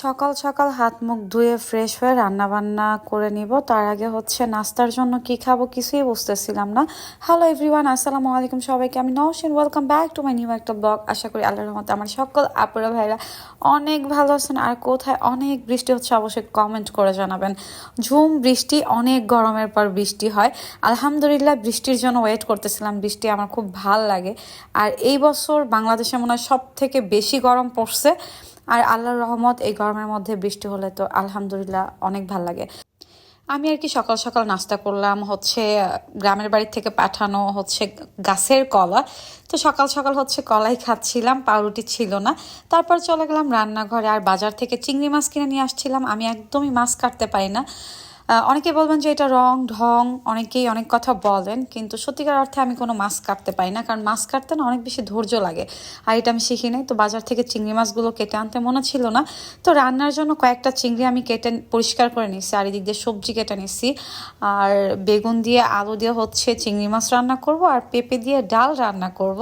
সকাল সকাল হাত মুখ ধুয়ে ফ্রেশ হয়ে রান্না বান্না করে নিব। তার আগে হচ্ছে নাস্তার জন্য কি খাব কিছুই বুঝতেছিলাম না। হ্যালো এভরিওয়ান আসসালামু আলাইকুম সবাইকে। আমি Nowshin welcome back to my new একটা ব্লগ আশা করি আল্লাহর রহমতে আমার সকল আপুরা ভাইরা অনেক ভালো আছেন। আর কোথায় অনেক বৃষ্টি হচ্ছে অবশ্যই কমেন্ট করে জানাবেন। ঝুম, বৃষ্টি, অনেক গরমের পর বৃষ্টি হয়। আলহামদুলিল্লাহ বৃষ্টির জন্য ওয়েট করতেছিলাম। বৃষ্টি আমার খুব ভালো লাগে। আর এই বছর বাংলাদেশে মনে হয় সব থেকে বেশি গরম পড়ছে। আর আল্লাহর রহমত এই গরমের মধ্যে বৃষ্টি হলে তো আলহামদুলিল্লাহ অনেক ভালো লাগে। আমি আর কি সকাল সকাল নাস্তা করলাম, হচ্ছে, গ্রামের বাড়ি থেকে পাঠানো হচ্ছে গাছের কলা। তো সকাল সকাল হচ্ছে কলাই খাচ্ছিলাম, পাউরুটি ছিল না। তারপর চলে গেলাম রান্নাঘরে আর বাজার থেকে চিংড়ি মাছ কিনে নিয়ে আসছিলাম। আমি একদমই মাছ কাটতে পারি না। অনেকে বলবেন যে এটা রং, ঢং, অনেকেই অনেক কথা বলেন, কিন্তু সত্যিকার অর্থে আমি কোনো মাছ কাটতে পারি না, কারণ মাছ কাটতে না অনেক বেশি ধৈর্য লাগে। আর এটা আমি শিখি নাই, তো বাজার থেকে চিংড়ি মাছগুলো কেটে আনতে মনে ছিল না। তো রান্নার জন্য কয়েকটা চিংড়ি আমি কেটে পরিষ্কার করে নিচ্ছি আর এদিক দিয়ে সবজি কেটে নিচ্ছি আর বেগুন দিয়ে আলু দিয়ে হচ্ছে চিংড়ি মাছ রান্না করব, আর পেঁপে দিয়ে ডাল রান্না করব।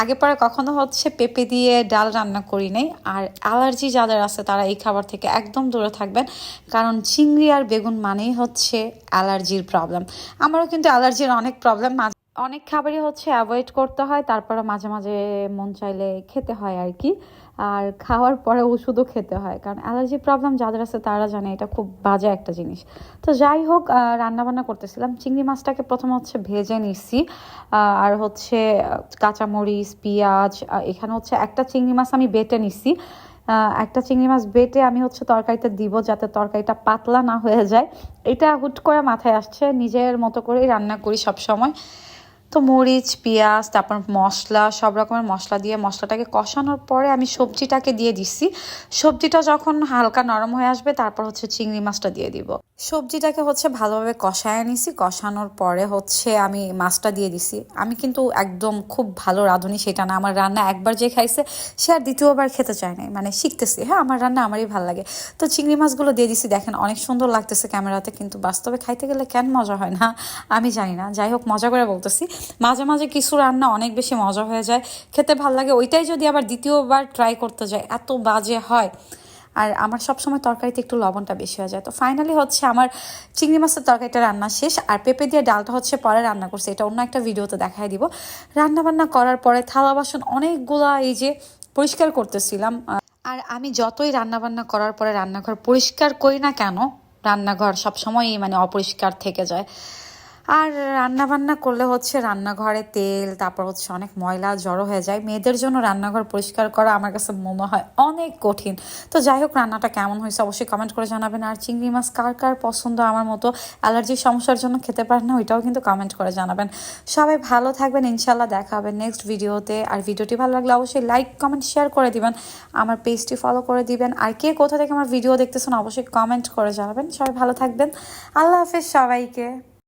আগে পরে কখনো হচ্ছে পেঁপে দিয়ে ডাল রান্না করি নাই, আর অ্যালার্জি যাদের আছে তারা এই খাবার থেকে একদম দূরে থাকবেন, কারণ চিংড়ি আর বেগুন মানেই হচ্ছে অ্যালার্জির প্রবলেম। আমারও কিন্তু অ্যালার্জির অনেক প্রবলেম। অনেক খাবারই হচ্ছে অ্যাভয়েড করতে হয় তারপরে মাঝে মাঝে মন চাইলে খেতে হয় আর কি। আর খাওয়ার পরে ওষুধও খেতে হয়, কারণ অ্যালার্জি প্রবলেম যাদের আছে তারা জানে এটা খুব বাজে একটা জিনিস। তো যাই হোক রান্নাবান্না করতেছিলাম। চিংড়ি মাছটাকে প্রথমে হচ্ছে ভেজে নিচ্ছি আর হচ্ছে কাঁচামরিচ, পেঁয়াজ এখানে হচ্ছে একটা চিংড়ি মাছ আমি বেটে নিচ্ছি একটা চিংড়ি মাছ বেটে আমি হচ্ছে তরকারিতে দিব যাতে তরকারিটা পাতলা না হয়ে যায়। এটা হুট করে মাথায় আসছে, নিজের মতো করেই রান্না করি সব সময় তো মরিচ, পেঁয়াজ, তারপর মশলা, সব রকমের মশলা দিয়ে মশলাটাকে কষানোর পরে আমি সবজিটাকে দিয়ে দিচ্ছি সবজিটা যখন হালকা নরম হয়ে আসবে, তারপর হচ্ছে চিংড়ি মাছটা দিয়ে দিব। সবজিটাকে হচ্ছে ভালোভাবে কষায় নিছি কষানোর পরে হচ্ছে আমি মাছটা দিয়ে দিছি। আমি কিন্তু একদম খুব ভালো রাঁধুনি, সেটা না। আমার রান্না একবার যে খাইছে, সে আর দ্বিতীয়বার খেতে চায় নাই। মানে শিখতেছি হ্যাঁ আমার রান্না আমারই ভালো লাগে। তো চিংড়ি মাছগুলো দিয়ে দিছি। দেখেন, অনেক সুন্দর লাগতেছে ক্যামেরাতে, কিন্তু বাস্তবে খাইতে গেলে কেন মজা হয় না? আমি জানি না। যাই হোক, মজা করে বলতেছি। মাঝে মাঝে কিছু রান্না অনেক বেশি মজা হয়ে যায়, খেতে ভালো লাগে, ওইটাই যদি আবার দ্বিতীয়বার ট্রাই করতে যায় এত বাজে হয়। আর আমার সবসময় তরকারিতে একটু লবণটা বেশি হয়ে যায়। তো ফাইনালি হচ্ছে আমার চিংড়ি মাছের তরকারিটা রান্না শেষ, আর পেঁপে দিয়ে ডালটা হচ্ছে পরে রান্না করছে। এটা অন্য একটা ভিডিওতে দেখাই দিব। রান্না বান্না করার পরে থালা বাসন অনেকগুলা এই যে পরিষ্কার করতেছিলাম। আর আমি যতই রান্না বান্না করার পরে রান্নাঘর পরিষ্কার করি না কেন, রান্নাঘর সবসময়ই মানে অপরিষ্কার থেকে যায়। আর রান্না বান্না করলে হচ্ছে রান্নাঘরে তেল, তারপর হচ্ছে অনেক ময়লা জড়ো হয়ে যায়। মেয়েদের জন্য রান্নাঘর পরিষ্কার করা আমার কাছে মনে হয় অনেক কঠিন। তো যাই হোক, রান্নাটা কেমন হয়েছে অবশ্যই কমেন্ট করে জানাবেন। আর চিংড়ি মাছ কার কার পছন্দ আমার মতো অ্যালার্জির সমস্যার জন্য খেতে পারেন না, ওইটাও কিন্তু কমেন্ট করে জানাবেন। সবাই ভালো থাকবেন ইনশাল্লাহ দেখা হবে নেক্সট ভিডিওতে আর ভিডিওটি ভালো লাগলে অবশ্যই লাইক কমেন্ট শেয়ার করে দিবেন। আমার পেজটি ফলো করে দিবেন। আর কে কোথা থেকে আমার ভিডিও দেখতেছেন অবশ্যই কমেন্ট করে জানাবেন। সবাই ভালো থাকবেন। আল্লাহ হাফেজ সবাইকে।